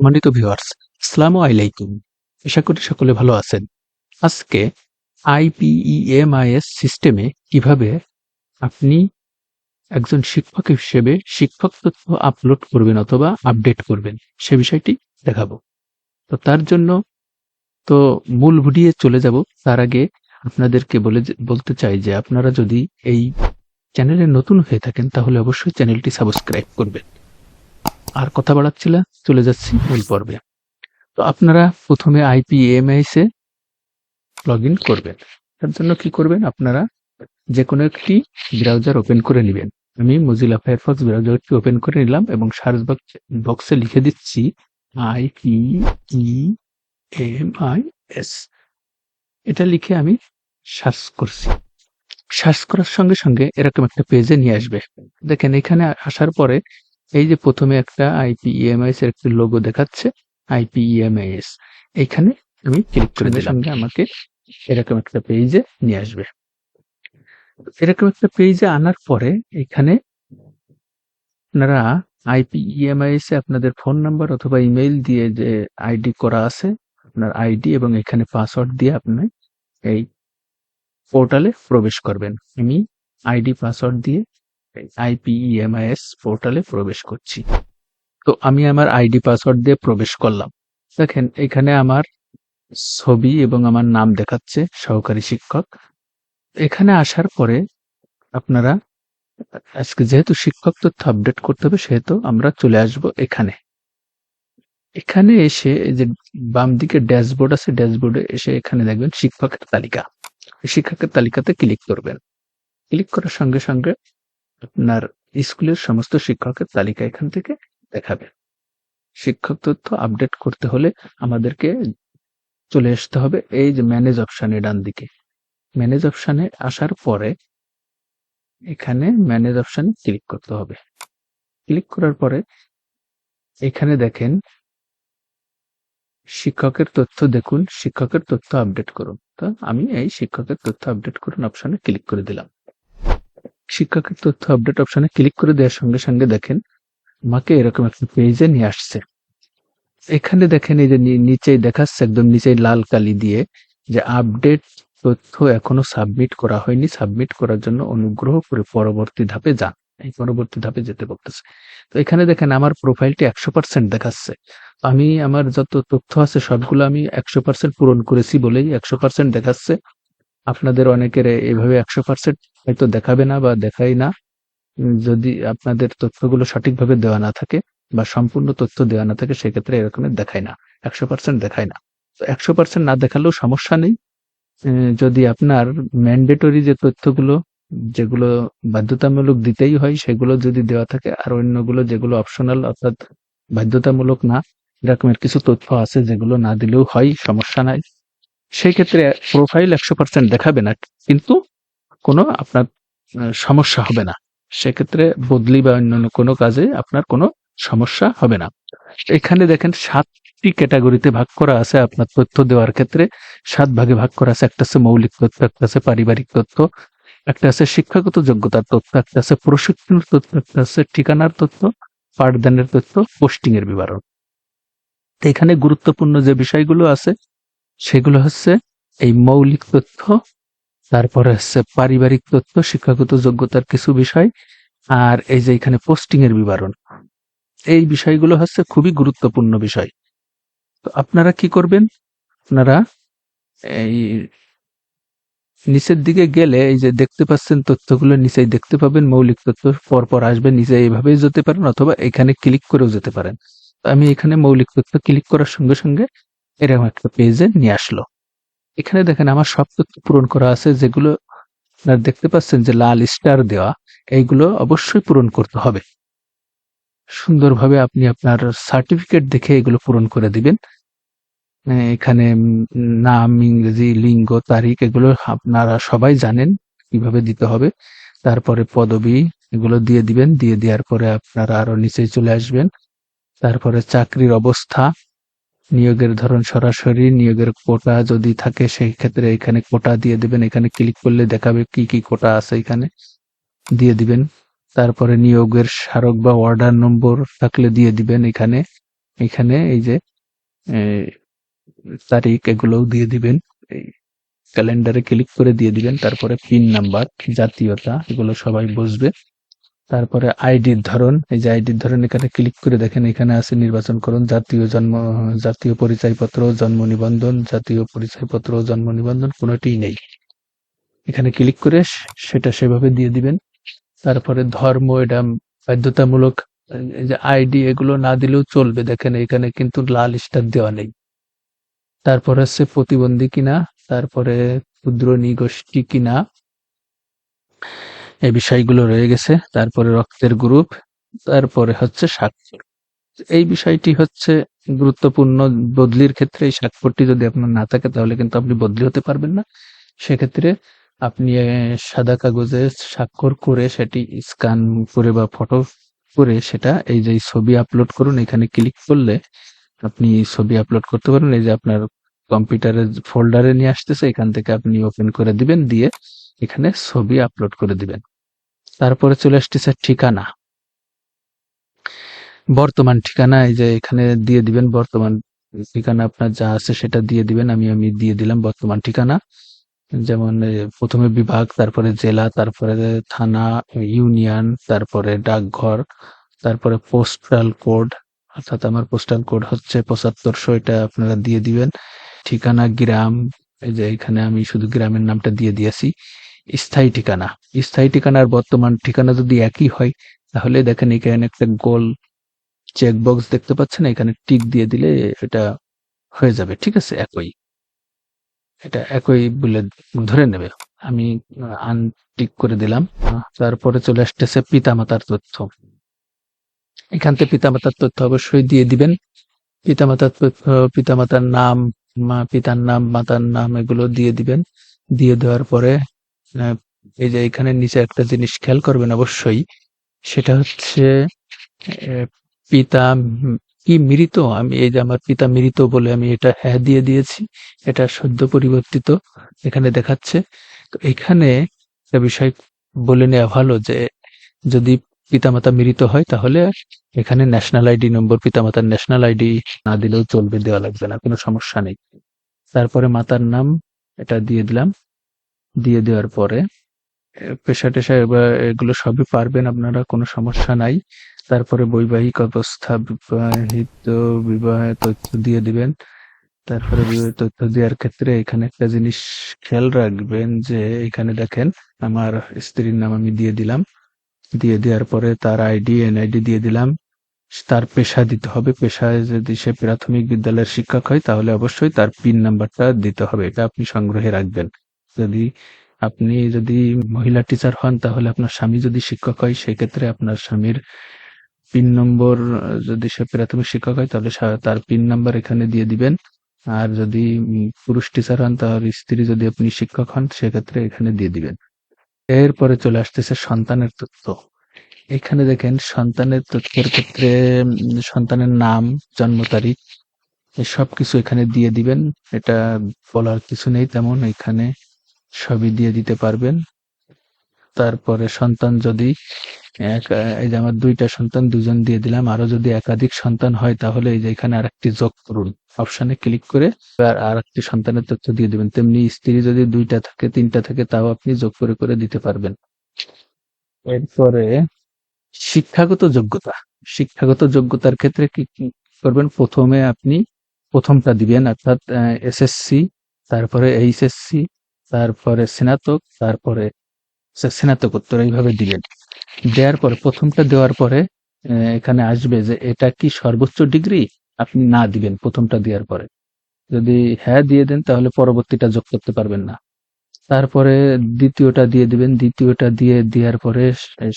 সম্মানিত ভিউয়ার্স আসসালামু আলাইকুম। আশা করি সকলে ভালো আছেন। আজকে আইপিইএমআইএস সিস্টেমে কীভাবে আপনি একজন শিক্ষক হিসেবে শিক্ষক তথ্য আপলোড করবেন অথবা আপডেট করবেন, সে বিষয়টি দেখাবো। তো তার জন্য তো মূল ভিডিও চলে যাব। তার আগে আপনাদেরকে বলে বলতে চাই যে আপনারা যদি এই চ্যানেলে নতুন হয়ে থাকেন, তাহলে অবশ্যই চ্যানেলটি সাবস্ক্রাইব করবেন। আর কথা বাড়াচ্ছি না, চলে যাচ্ছি মূল পর্বে। তো আপনারা প্রথমে আইপিএমআইস এ লগ ইন করবেন। তার জন্য কি করবেন আপনারা? যে কোনো একটি ব্রাউজার ওপেন করে নেবেন। আমি মজিলা ফায়ারফক্স ব্রাউজারটি ওপেন করে নিলাম এবং সার্চ বক্সে লিখে দিচ্ছি IP E M I S এটা লিখে আমি সার্চ করছি। সার্চ করার সঙ্গে সঙ্গে এরকম একটা পেজে নিয়ে আসবে। দেখেন, এখানে আসার পরে এই যে প্রথমে একটা আইপিইএমআইএস এর একটি লোগো দেখাচ্ছে আইপিইএমআইএস এখানে আমি ক্লিক করে দিলাম। সঙ্গে আমাকে এরকম একটা পেজে নিয়ে আসবে। এরকম একটা পেজে আনার পরে এখানে আপনারা আইপিইএমআইএস এ আপনাদের ফোন নাম্বার অথবা ইমেইল দিয়ে যে আইডি করা আছে আপনার আইডি এবং এখানে পাসওয়ার্ড দিয়ে আপনি এই পোর্টালে প্রবেশ করবেন। আমি আইডি পাসওয়ার্ড দিয়ে আইপিইএমআইএস পোর্টালে প্রবেশ করছি। তো আমি আমার আইডি পাসওয়ার্ড দিয়ে প্রবেশ করলাম। দেখেন, এখানে আমার ছবি এবং আমার নাম দেখাচ্ছে সহকারী শিক্ষক। এখানে আসার পরে আপনারা, আজকে যেহেতু শিক্ষক তথ্য আপডেট করতে হবে, সেহেতু আমরা চলে আসব এখানে। এখানে এসে যে বাম দিকে ড্যাশবোর্ড আছে, ড্যাশবোর্ডে এসে এখানে দেখবেন শিক্ষকের তালিকা। শিক্ষকের তালিকাতে ক্লিক করবেন। ক্লিক করার সঙ্গে সঙ্গে আপনার স্কুলের সমস্ত শিক্ষকের তালিকা এখান থেকে দেখাবে। শিক্ষক তথ্য আপডেট করতে হলে আমাদেরকে চলে আসতে হবে এই যে ম্যানেজ অপশানে ডান দিকে। ম্যানেজ অপশানে আসার পরে এখানে ম্যানেজ অপশানে ক্লিক করতে হবে। ক্লিক করার পরে এখানে দেখেন শিক্ষকের তথ্য দেখুন, শিক্ষকের তথ্য আপডেট করুন। তো আমি এই শিক্ষকের তথ্য আপডেট করুন অপশানে ক্লিক করে দিলাম। শিক্ষকের তথ্য আপডেট অপশনে ক্লিক করে দেওয়ার সঙ্গে সঙ্গে দেখেন আমাকে এরকম একটা পেজে নিয়ে আসছে। এখানে দেখেন এই যে নিচেই দেখাচ্ছে একদম নিচেই লাল কালি দিয়ে যে আপডেট তথ্য এখনও সাবমিট করা হয়নি। সাবমিট করার জন্য অনুগ্রহ করে পরবর্তী ধাপে যান। এই পরবর্তী ধাপে যেতে বলতেছে। তো এখানে দেখেন আমার প্রোফাইলটি একশো পার্সেন্ট দেখাচ্ছে। আমি আমার যত তথ্য আছে সবগুলো আমি একশো পার্সেন্ট পূরণ করেছি বলেই একশো পার্সেন্ট দেখাচ্ছে। আপনাদের অনেকের এভাবে একশো পার্সেন্ট হয়তো দেখাবে না বা দেখাই না। যদি আপনাদের তথ্যগুলো সঠিকভাবে দেওয়া না থাকে বা সম্পূর্ণ তথ্য দেওয়া না থাকে, সেক্ষেত্রে এরকমের দেখায় না। একশো পার্সেন্ট দেখায় না। তো একশো পার্সেন্ট না দেখালেও সমস্যা নেই। যদি আপনার ম্যান্ডেটরি যে তথ্যগুলো, যেগুলো বাধ্যতামূলক দিতেই হয়, সেগুলো যদি দেওয়া থাকে, আর অন্যগুলো যেগুলো অপশনাল অর্থাৎ বাধ্যতামূলক না, এরকমের কিছু তথ্য আছে যেগুলো না দিলেও হয়, সমস্যা নাই। সেই ক্ষেত্রে প্রোফাইল একশো পার্সেন্ট দেখাবে না, কিন্তু কোনো আপনার সমস্যা হবে না। সেক্ষেত্রে বদলি বা অন্যান্য কোনো কাজে আপনার কোনো সমস্যা হবে না। এখানে দেখেন সাতটি ক্যাটাগরিতে ভাগ করা আছে আপনার তথ্য দেওয়ার ক্ষেত্রে। সাত ভাগে ভাগ করা আছে, একটা আছে মৌলিক তথ্য, একটা আছে পারিবারিক তথ্য, একটা আছে শিক্ষাগত যোগ্যতার তথ্য, একটা আছে প্রশিক্ষণের তথ্য, একটা আছে ঠিকানার তথ্য, পাঠদানের তথ্য পোস্টিং এর বিবরণ এখানে গুরুত্বপূর্ণ যে বিষয়গুলো আছে সেগুলো হচ্ছে এই মৌলিক তথ্য, তারপরে হচ্ছে পারিবারিক তথ্য, শিক্ষাগত যোগ্যতার কিছু বিষয়, আর এই যে এখানে পোস্টিং এর বিবরণ। এই বিষয়গুলো হচ্ছে খুবই গুরুত্বপূর্ণ বিষয়। তো আপনারা কি করবেন? আপনারা এই নিচের দিকে গেলে এই যে দেখতে পাচ্ছেন তথ্যগুলো, নিচেই দেখতে পাবেন, মৌলিক তথ্য পরপর আসবে নিচে এইভাবেই যেতে পারেন অথবা এখানে ক্লিক করেও যেতে পারেন। আমি এখানে মৌলিক তথ্য ক্লিক করার সঙ্গে সঙ্গে এরকম একটা পেজে নিয়ে আসলো। এখানে দেখেন আমার সব তথ্য পূরণ করা আছে, যেগুলো আপনারা দেখতে পাচ্ছেন যে লাল স্টার দেওয়া, এইগুলো অবশ্যই পূরণ করতে হবে। সুন্দরভাবে আপনি আপনার সার্টিফিকেট দেখে এগুলো পূরণ করে দিবেন। এখানে নাম, ইংরেজি, লিঙ্গ, তারিখ, এগুলো আপনারা সবাই জানেন কীভাবে দিতে হবে। তারপরে পদবি, এগুলো দিয়ে দিবেন, দিয়ে দেওয়ার পরে আপনারা আরও নিচে চলে আসবেন। তারপরে চাকরির অবস্থা নিয়োগের ধরন সরাসরি নিয়োগের কোটা যদি থাকে সেই ক্ষেত্রে এখানে কোটা দিয়ে দিবেন। এখানে ক্লিক করলে দেখাবে কি কি কোটা আছে এখানে। দিয়ে দিবেন। তারপরে নিয়োগের স্মারক বা অর্ডার নম্বর থাকলে দিয়ে দিবেন এখানে। এখানে এই যে তারিখ এগুলোও দিয়ে দিবেন। এই ক্যালেন্ডারে ক্লিক করে দিয়ে দিবেন। তারপরে পিন নাম্বার জাতীয়তা, এগুলো সবাই বুঝবে। তারপরে আইডির ধরন, এই যে আইডির ধরন এখানে ক্লিক করে দেখেন, এখানে আছে নির্বাচন করুন, জাতীয় জন্ম, জাতীয় পরিচয়পত্র, জন্ম নিবন্ধন, জাতীয় পরিচয়পত্র, জন্ম নিবন্ধন, কোনোটিই নেই। এখানে ক্লিক করে সেটা সেভাবে দিয়ে দিবেন। তারপরে ধর্ম, এটা বাধ্যতামূলক যে আইডি এগুলো না দিলেও চলবে। দেখেন, এখানে কিন্তু লাল স্টার দেওয়া নেই। তারপর হচ্ছে প্রতিবন্ধী কিনা, তারপরে ক্ষুদ্র নিগোষ্ঠী কিনা। এই বিষয়গুলো রয়ে গেছে। তারপরে রক্তের গ্রুপ, তারপরে হচ্ছে স্বাক্ষর। এই বিষয়টি হচ্ছে গুরুত্বপূর্ণ বদলির ক্ষেত্রে, এই স্বাক্ষরটি যদি আপনার না থাকে তাহলে কিন্তু আপনি বদলি হতে পারবেন না। সেক্ষেত্রে আপনি সাদা কাগজে স্বাক্ষর করে সেটি স্ক্যান করে বা ফটো করে সেটা এই যে ছবি আপলোড করুন, এখানে ক্লিক করলে আপনি ছবি আপলোড করতে পারেন এই যে আপনার কম্পিউটারের ফোল্ডারে নিয়ে আসতেছে, এখান থেকে আপনি ওপেন করে দিবেন, দিয়ে এখানে ছবি আপলোড করে দিবেন। তারপরে চলে আসতেছে ঠিকানা। বর্তমান ঠিকানা, এই যে এখানে দিয়ে দিবেন বর্তমান ঠিকানা, আপনার যা আছে সেটা দিয়ে দিবেন, আমি আমি দিয়ে দিলাম বর্তমান ঠিকানা। যেমন প্রথমে বিভাগ, তারপরে জেলা, তারপরে থানা, ইউনিয়ন, তারপরে ডাকঘর, তারপরে পোস্টাল কোড, অর্থাৎ আমার পোস্টাল কোড হচ্ছে পঁচাত্তরশো, এটা আপনারা দিয়ে দিবেন। ঠিকানা, গ্রাম, এই যে এখানে আমি শুধু গ্রামের নামটা দিয়ে দিয়েছি। স্থায়ী ঠিকানা। স্থায়ী ঠিকানা আর বর্তমান ঠিকানা যদি একই হয়, তাহলে দেখেন এখানে একটা গোল চেকবক্স দেখতে পাচ্ছেন, এখানে টিক দিয়ে দিলে এটা হয়ে যাবে, ঠিক আছে? একই। এটা একই বলে ধরে নেবে। আমি আনটিক করে দিলাম। তারপরে চলে আসতেছে পিতামাতার তথ্য। এখান থেকে পিতামাতার তথ্য অবশ্যই দিয়ে দিবেন। পিতামাতার তথ্য, পিতামাতার নাম, মা, পিতার নাম, মাতার নাম, এগুলো দিয়ে দিবেন। দিয়ে দেওয়ার পরে এই যে এখানে নিচে একটা জিনিস খেয়াল করবেন অবশ্যই, সেটা হচ্ছে পিতা কি মৃত? আমি এই যে আমার পিতা মৃত বলে আমি এটা হ্যাঁ দিয়ে দিয়েছি, এটা সদ্য পরিবর্তিত এখানে দেখাচ্ছে। তো এখানে বিষয় বলে নেওয়া ভালো যে, যদি পিতামাতা মৃত হয় তাহলে এখানে ন্যাশনাল আইডি নম্বর পিতামাতার ন্যাশনাল আইডি না দিলেও চলবে, দেওয়া লাগবে না, কোনো সমস্যা নেই। তারপরে মাতার নাম, এটা দিয়ে দিলাম। দিয়ে দেওয়ার পরে পেশা টেশা এবার এগুলো সবই পারবেন, আপনারা কোনো সমস্যা নাই। তারপরে বৈবাহিক অবস্থা, বিবাহিত, বিবাহ তথ্য দিয়ে দিবেন। তারপরে তথ্য দেওয়ার ক্ষেত্রে এখানে একটা জিনিস খেয়াল রাখবেন যে, এখানে দেখেন আমার স্ত্রীর নাম আমি দিয়ে দিলাম। দিয়ে দেওয়ার পরে তার আইডি, এনআইডি দিয়ে দিলাম। তার পেশা দিতে হবে। পেশায় যদি সে প্রাথমিক বিদ্যালয়ের শিক্ষক হয়, তাহলে অবশ্যই তার পিন নাম্বারটা দিতে হবে। এটা আপনি সংগ্রহে রাখবেন। যদি আপনি যদি মহিলা টিচার হন, তাহলে আপনার স্বামী যদি শিক্ষক হয়, সেক্ষেত্রে আপনার স্বামীর পিন নম্বর, যদি সে প্রাথমিক শিক্ষক হয়, তাহলে তার পিন নাম্বার এখানে দিয়ে দিবেন। আর যদি পুরুষ টিচার হন তার স্ত্রী যদি আপনি শিক্ষক হন, সেক্ষেত্রে এখানে দিয়ে দিবেন। এরপরে চলে আসতেছে সন্তানের তথ্য। এখানে দেখেন, সন্তানের তথ্যের ক্ষেত্রে সন্তানের নাম, জন্ম তারিখ সবকিছু এখানে দিয়ে দিবেন। এটা বলার কিছু নেই তেমন, এখানে সবই দিয়ে দিতে পারবেন। তারপরে সন্তান যদি এই যে আমার দুইটা সন্তান, দুজন দিয়ে দিলাম, আরও যদি একাধিক সন্তান হয়, তাহলে এই যে এখানে আরেকটি যোগ করুন। অপশনে ক্লিক করে আর আরেকটি সন্তানের তথ্য দিয়ে দিবেন। তেমনি স্ত্রী যদি দুইটা থাকে, তিনটা থাকে, তাও আপনি যোগ করে করে দিতে পারবেন। এরপরে শিক্ষাগত যোগ্যতা। শিক্ষাগত যোগ্যতার ক্ষেত্রে কি কি করবেন? প্রথমে আপনি প্রথমটা দিবেন, অর্থাৎ এসএসসি, তারপরে এইচএসসি তারপরে স্নাতক, তারপরে স্নাতকোত্তর এইভাবে দিবেন দেওয়ার পরে, প্রথমটা দেওয়ার পরে এখানে আসবে যে এটা কি সর্বোচ্চ ডিগ্রি? আপনি না দিবেন প্রথমটা দেওয়ার পরে। যদি হ্যাঁ দিয়ে দেন, তাহলে পরবর্তীটা যোগ করতে পারবেন না। তারপরে দ্বিতীয়টা দিয়ে দিবেন, দ্বিতীয়টা দিয়ে দেওয়ার পরে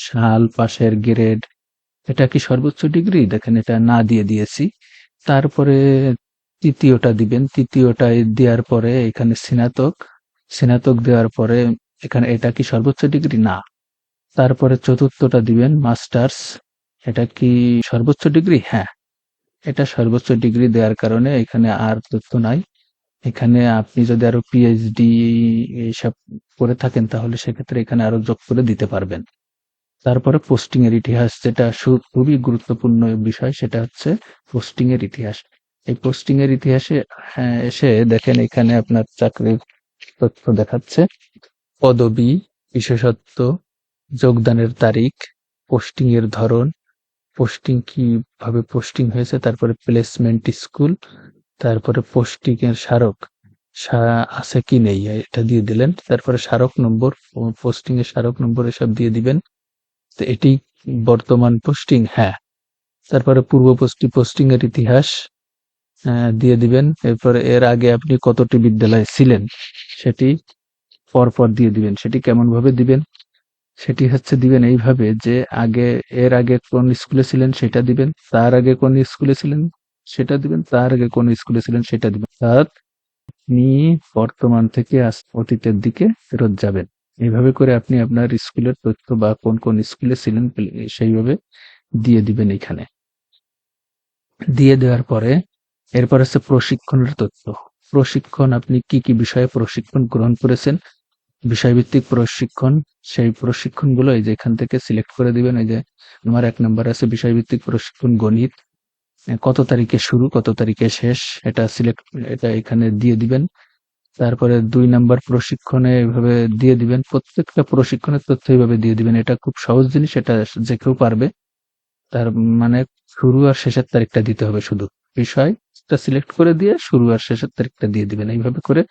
সাল পাশের গ্রেড, এটা কি সর্বোচ্চ ডিগ্রি? দেখেন এটা না দিয়ে দিয়েছি। তারপরে তৃতীয়টা দিবেন তৃতীয়টা দেওয়ার পরে এখানে স্নাতক স্নাতক দেওয়ার পরে এখানে এটা কি সর্বোচ্চ ডিগ্রি? না। তারপরে চতুর্থটা দিবেন মাস্টার্স। এটা কি সর্বোচ্চ ডিগ্রি? হ্যাঁ। এটা সর্বোচ্চ ডিগ্রি দেওয়ার কারণে এখানে আর তথ্য নাই। এখানে আপনি যদি আরও পিএইচডি এইসব করে থাকেন তাহলে সেক্ষেত্রে এখানে আরও যোগ করে দিতে পারবেন। তারপরে পোস্টিং এর ইতিহাস যেটা খুবই গুরুত্বপূর্ণ বিষয় সেটা হচ্ছে পোস্টিং এর ইতিহাস। এই পোস্টিং এর ইতিহাসে হ্যাঁ, এসে দেখেন এখানে আপনার চাকরির তথ্য দেখাচ্ছে। পদবি বিশেষত্ব, যোগদানের তারিখ পোস্টিং এর ধরন, পোস্টিং কীভাবে পোস্টিং হয়েছে, তারপরে প্লেসমেন্ট স্কুল, তারপরে পোস্টিং এর স্মারক আছে কি নেই, এটা দিয়ে দিলেন। তারপরে স্মারক নম্বর পোস্টিং এর স্মারক নম্বর এসব দিয়ে দিবেন। তো এটি বর্তমান পোস্টিং হ্যাঁ। তারপরে পূর্ব পোস্টি এর ইতিহাস দিয়ে দিবেন। এরপরে এর আগে আপনি কতটি বিদ্যালয়ে ছিলেন? সেটি পরপর দিয়ে দিবেন, সেটি কেমন ভাবে দিবেন? সেটি হচ্ছে দিবেন এইভাবে যে আগে, এর আগে কোন স্কুলে ছিলেন সেটা দিবেন, তার আগে কোন স্কুলে ছিলেন সেটা দিবেন, তার আগে কোন স্কুলে ছিলেন সেটা দিবেন। অর্থাৎ আপনি বর্তমান থেকে আস- অতীতের দিকে ফেরত যাবেন। এইভাবে করে আপনি আপনার স্কুলের তথ্য বা কোন কোন স্কুলে ছিলেন সেইভাবে দিয়ে দিবেন এখানে। দিয়ে দেওয়ার পরে, এরপর হচ্ছে প্রশিক্ষণের তথ্য। প্রশিক্ষণ, আপনি কি কি বিষয়ে প্রশিক্ষণ গ্রহণ করেছেন? বিষয়ভিত্তিক প্রশিক্ষণ, সেই প্রশিক্ষণগুলো এই যে এখান থেকে সিলেক্ট করে দিবেন, এই যে আমার এক নম্বর আছে বিষয়ভিত্তিক প্রশিক্ষণ গণিত। কত তারিখে শুরু, কত তারিখে শেষ, এটা সিলেক্ট এটা এখানে দিয়ে দিবেন। তারপরে দুই নাম্বার প্রশিক্ষণে এভাবে দিয়ে দিবেন, প্রত্যেকটা প্রশিক্ষণের তথ্য এইভাবে দিয়ে দিবেন, এটা খুব সহজ জিনিস, এটা যে কেউ পারবে। তার মানে শুরু আর শেষের তারিখটা দিতে হবে শুধু। বিষয়টা সিলেক্ট করে দিয়ে শুরু আর শেষের তারিখটা দিয়ে দিবেন। এইভাবে করে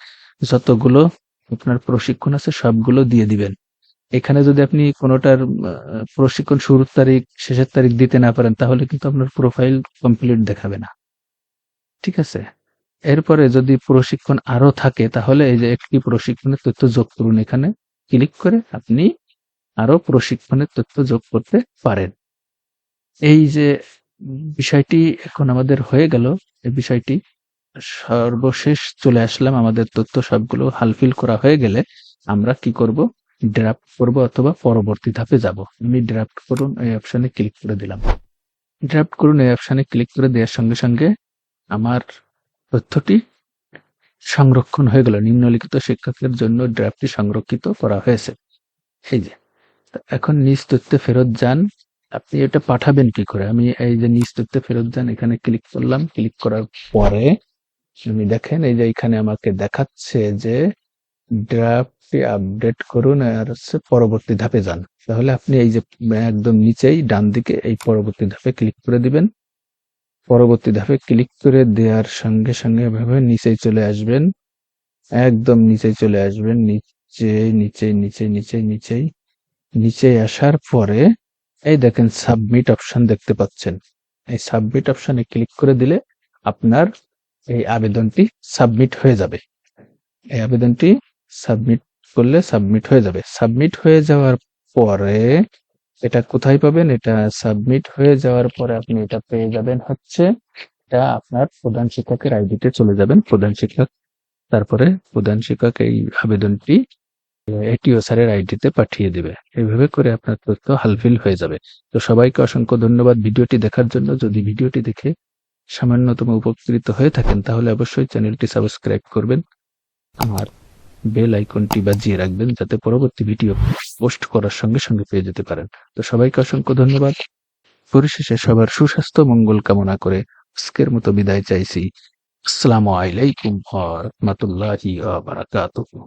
যতগুলো আপনার প্রশিক্ষণ আছে সবগুলো দিয়ে দিবেন। এখানে যদি আপনি কোনোটার প্রশিক্ষণ শুরুর তারিখ, শেষের তারিখ দিতে না পারেন, তাহলে কিন্তু আপনার প্রোফাইল কমপ্লিট দেখাবে না। ঠিক আছে? এরপরে যদি প্রশিক্ষণ আরও থাকে, তাহলে এই যে একটি প্রশিক্ষণের তথ্য যোগ করুন এখানে। ক্লিক করে আপনি আরও প্রশিক্ষণের তথ্য যোগ করতে পারেন। এই যে বিষয়টি এখন আমাদের হয়ে গেল। এই বিষয়টি সর্বশেষ চলে আসলাম। আমাদের তথ্য সবগুলো হালফিল করা হয়ে গেলে আমরা কি করব? ড্রাফট করব অথবা পরবর্তী ধাপে যাব। আমি ড্রাফট করুন, এই অপশনে ক্লিক করে দিলাম। ড্রাফট করুন, এই অপশনে ক্লিক করে দেওয়ার সঙ্গে সঙ্গে আমার তথ্যটি সংরক্ষণ হয়ে গেল। নিম্নলিখিত শিক্ষকের জন্য ড্রাফটটি সংরক্ষিত করা হয়েছে। এই যে এখন নিজ তথ্যে ফেরত যান। আপনি এটা পাঠাবেন কি করে? আমি এই যে নিজ তথ্যে ফেরত যান, এখানে ক্লিক করলাম ক্লিক করার পরে আপনি দেখেন, এই যে এখানে আমাকে দেখাচ্ছে যে ড্রাফটটি আপডেট করুন আর হচ্ছে পরবর্তী ধাপে যান। তাহলে আপনি এই যে একদম নিচেই ডান দিকে এই পরবর্তী ধাপে ক্লিক করে দিবেন। পরবর্তী ধাপে ক্লিক করে দেওয়ার সঙ্গে সঙ্গে এভাবে নিচেই চলে আসবেন। একদম নিচেই চলে আসবেন নিচে নিচে নিচে নিচে নিচেই নিচে আসার পরে এই দেখেন সাবমিট অপশন দেখতে পাচ্ছেন। এই সাবমিট অপশনে ক্লিক করে দিলে আপনার এই আবেদনটি সাবমিট হয়ে যাবে। এই আবেদনটি সাবমিট করলে সাবমিট হয়ে যাবে। সাবমিট হয়ে যাওয়ার পরে এটা কোথায় পাবেন? এটা সাবমিট হয়ে যাওয়ার পরে আপনি এটা পেয়ে যাবেন হচ্ছে এটা আপনার প্রধান শিক্ষকের আইডিতে চলে যাবেন। প্রধান শিক্ষক, তারপরে প্রধান শিক্ষক এই আবেদনটি এটিও স্যারের আইডিতে পাঠিয়ে দিবে। এইভাবে করে আপনার তথ্য হালফিল হয়ে যাবে। তো সবাইকে অসংখ্য ধন্যবাদ ভিডিওটি দেখার জন্য। যদি ভিডিওটি দেখে সামান্যতম উপকৃত হয়ে থাকেন, তাহলে অবশ্যই চ্যানেলটি সাবস্ক্রাইব করবেন আর বেল আইকনটি বাজিয়ে রাখবেন যাতে পরবর্তী ভিডিও পোস্ট করার সঙ্গে সঙ্গে পেয়ে যেতে পারেন। তো সবাইকে অসংখ্য ধন্যবাদ। পরিশেষে সবার সুস্বাস্থ্য, মঙ্গল কামনা করে আজকের মতো বিদায় চাইছি। আসসালামু আলাইকুম ওয়া রাহমাতুল্লাহি ওয়া বারাকাতুহু।